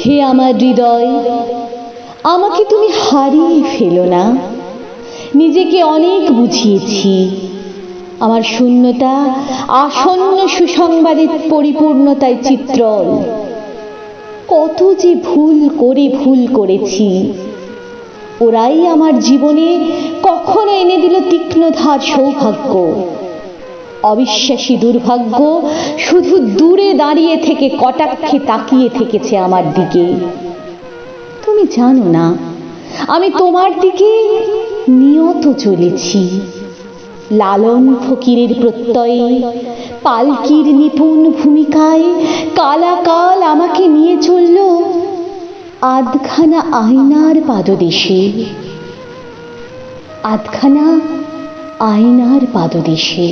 হে আমার হৃদয়, আমাকে তুমি হারিয়ে ফেলো না। নিজেকে অনেক বুঝিয়েছি। আমার শূন্যতা আসন্ন সুসংবাদের পরিপূর্ণতায় চিত্রল। কত যে ভুল করে ভুল করেছি, ওরাই আমার জীবনে কখনো এনে দিল তীক্ষ্ণধার সৌভাগ্য। অবিশ্বাসী দুর্ভাগ্য, শুধু দূরে দাঁড়িয়ে থেকে, কটাক্ষে তাকিয়ে থেকেছে আমার দিকে। তুমি জানো না, আমি তোমার দিকে নিয়ত চলেছি। লালন ফকিরের প্রত্যয়ে, পালকির নিপুণ ভূমিকায়, কালাকাল আমাকে নিয়ে চলল আধখানা আয়নার পাদদেশে। আধখানা আয়নার পাদদেশে।